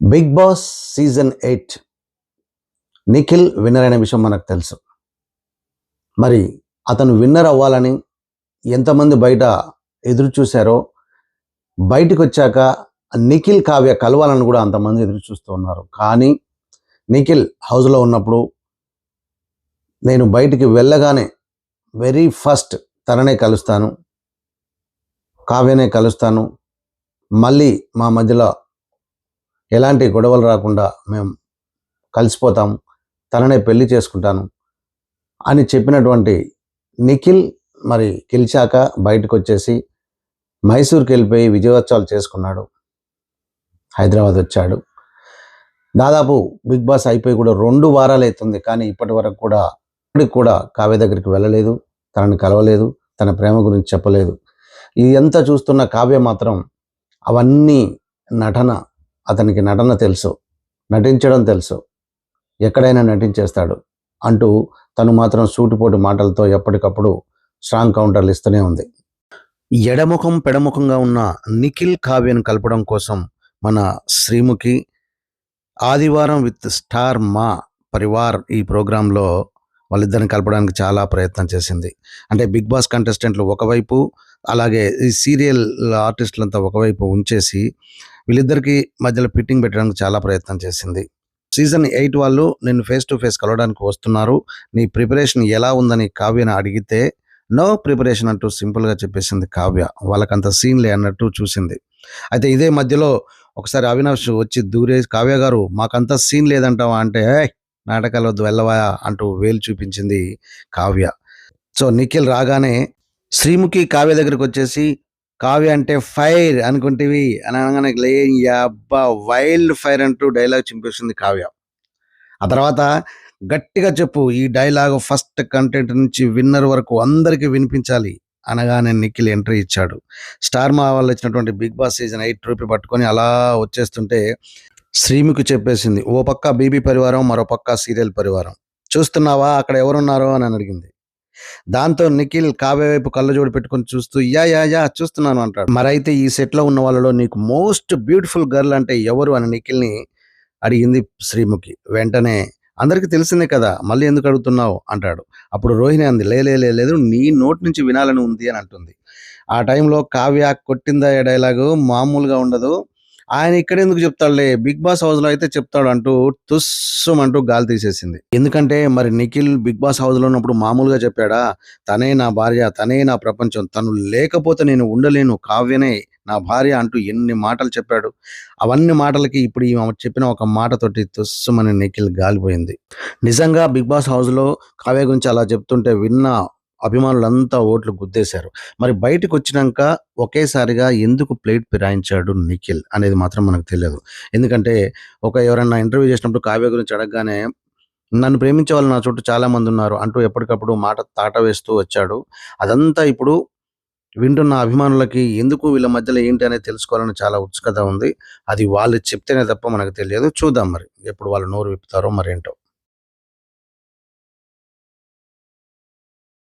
Bigg Boss season eight Nikhil winner అనే విషయం మనకు తెలుసు. మరి అతను విన్నర్ అవ్వాలని ఎంతమంది బయట ఎదురు చూశారో బయటకు వచ్చాక నిఖిల్ కావ్య కలవాలని కూడా అంతమంది ఎదురు చూస్తూ ఉన్నారు. కానీ నిఖిల్ హౌస్లో ఉన్నప్పుడు నేను బయటికి వెళ్ళగానే వెరీ ఫస్ట్ తననే కలుస్తాను కావ్యనే కలుస్తాను మళ్ళీ మా మధ్యలో ఎలాంటి గొడవలు రాకుండా మేము కలిసిపోతాం తననే పెళ్ళి చేసుకుంటాను అని చెప్పినటువంటి నిఖిల్ మరి గెలిచాక బయటకు వచ్చేసి మైసూర్కి వెళ్ళిపోయి విజయోత్సవాలు చేసుకున్నాడు. హైదరాబాద్ వచ్చాడు. దాదాపు బిగ్ బాస్ అయిపోయి కూడా రెండు వారాలు అవుతుంది కానీ ఇప్పటి వరకు కూడా ఇప్పటికి కూడా కావ్య దగ్గరికి వెళ్ళలేదు తనని కలవలేదు తన ప్రేమ గురించి చెప్పలేదు. ఇదంతా చూస్తున్న కావ్య మాత్రం అవన్నీ నటన అతనికి నటన తెలుసు నటించడం తెలుసు. ఎక్కడైనా నటించేస్తాడు అంటూ తను మాత్రం సూటిపోటు మాటలతో ఎప్పటికప్పుడు స్ట్రాంగ్ కౌంటర్లు ఇస్తూనే ఉంది. ఎడముఖం పెడముఖంగా ఉన్న నిఖిల్ కావ్యను కలపడం కోసం మన శ్రీముఖి ఆదివారం విత్ స్టార్ మా పరివార్ ఈ ప్రోగ్రాంలో వాళ్ళిద్దరిని కలపడానికి చాలా ప్రయత్నం చేసింది. అంటే బిగ్ బాస్ కంటెస్టెంట్లు ఒకవైపు అలాగే ఈ సీరియల్ ఆర్టిస్టులంతా ఒకవైపు ఉంచేసి వీళ్ళిద్దరికి మధ్యలో ఫిట్టింగ్ పెట్టడానికి చాలా ప్రయత్నం చేసింది. సీజన్ ఎయిట్ వాళ్ళు నిన్ను ఫేస్ టు ఫేస్ కలవడానికి వస్తున్నారు. నీ ప్రిపరేషన్ ఎలా ఉందని కావ్యను అడిగితే నో ప్రిపరేషన్ అంటూ సింపుల్గా చెప్పేసింది కావ్య. వాళ్ళకంత సీన్లే అన్నట్టు చూసింది. అయితే ఇదే మధ్యలో ఒకసారి అవినాష్ వచ్చి దూరే కావ్య గారు మాకంత సీన్ లేదంటావా? అంటే నాటకాలు వద్దు వెళ్ళవా? అంటూ వేలు చూపించింది కావ్య. సో నిఖిల్ రాగానే శ్రీముఖి కావ్య దగ్గరికి వచ్చేసి కావ్య అంటే ఫైర్ అనుకుంటేవి అని అనగానే లే అబ్బా వైల్డ్ ఫైర్ అంటూ డైలాగ్ చింపేసింది కావ్య. ఆ తర్వాత గట్టిగా చెప్పు ఈ డైలాగ్ ఫస్ట్ కంటెంట్ నుంచి విన్నర్ వరకు అందరికీ వినిపించాలి అనగానే నిఖిల్ ఎంట్రీ ఇచ్చాడు. స్టార్ మా వాళ్ళు ఇచ్చినటువంటి Bigg Boss season eight trophy పట్టుకొని అలా వచ్చేస్తుంటే శ్రీముఖి చెప్పేసింది ఓ పక్క బీబీ పరివారం మరో పక్క సీరియల్ పరివారం. చూస్తున్నావా? అక్కడ ఎవరున్నారో? అని అడిగింది. దాంతో నిఖిల్ కావ్య వైపు కళ్ళజోడు పెట్టుకొని చూస్తూ యా యా యా చూస్తున్నాను అంటాడు. మరైతే ఈ సెట్లో ఉన్న వాళ్ళలో నీకు మోస్ట్ బ్యూటిఫుల్ గర్ల్ అంటే ఎవరు అని నిఖిల్ని అడిగింది శ్రీముఖి. వెంటనే అందరికీ తెలిసిందే కదా మళ్ళీ ఎందుకు అడుగుతున్నావు? అంటాడు. అప్పుడు రోహిణి అంది "లే, లే లే, లేదు నీ నోటి నుంచి వినాలని ఉంది అని అంటుంది. ఆ టైంలో కావ్య కొట్టిందా డైలాగు మామూలుగా ఉండదు. ఆయన ఇక్కడ ఎందుకు చెప్తాడులే? బిగ్ బాస్ హౌస్లో అయితే చెప్తాడు అంటూ తుస్సం అంటూ గాలి తీసేసింది. ఎందుకంటే మరి నిఖిల్ బిగ్ బాస్ హౌస్లో ఉన్నప్పుడు మామూలుగా చెప్పాడా? తనే నా భార్య తనే నా ప్రపంచం తను లేకపోతే నేను ఉండలేను కావ్యనే నా భార్య అంటూ ఎన్ని మాటలు చెప్పాడు. అవన్నీ మాటలకి ఇప్పుడు ఈమె చెప్పిన ఒక మాటతోటి తుస్సుమని నిఖిల్ గాలిపోయింది. నిజంగా బిగ్ బాస్ హౌస్లో కావ్య గురించి అలా చెప్తుంటే విన్న అభిమానులంతా ఓట్లు గుద్దేశారు. మరి బయటకు వచ్చినాక ఒకేసారిగా ఎందుకు ప్లేట్ ఫిరాయించాడు నిఖిల్ అనేది మాత్రం మనకు తెలియదు. ఎందుకంటే ఒక ఎవరైనా ఇంటర్వ్యూ చేసినప్పుడు కావ్య గురించి అడగగానే నన్ను ప్రేమించే వాళ్ళు నా చుట్టూ చాలా మంది ఉన్నారు అంటూ ఎప్పటికప్పుడు మాట తాట వేస్తూ వచ్చాడు. అదంతా ఇప్పుడు వింటున్న అభిమానులకి ఎందుకు వీళ్ళ మధ్యలో ఏంటి అనేది తెలుసుకోవాలని చాలా ఉత్సుకత ఉంది. అది వాళ్ళు చెప్తేనే తప్ప మనకు తెలియదు. చూద్దాం మరి ఎప్పుడు వాళ్ళు నోరు విప్పుతారో మరేంటో.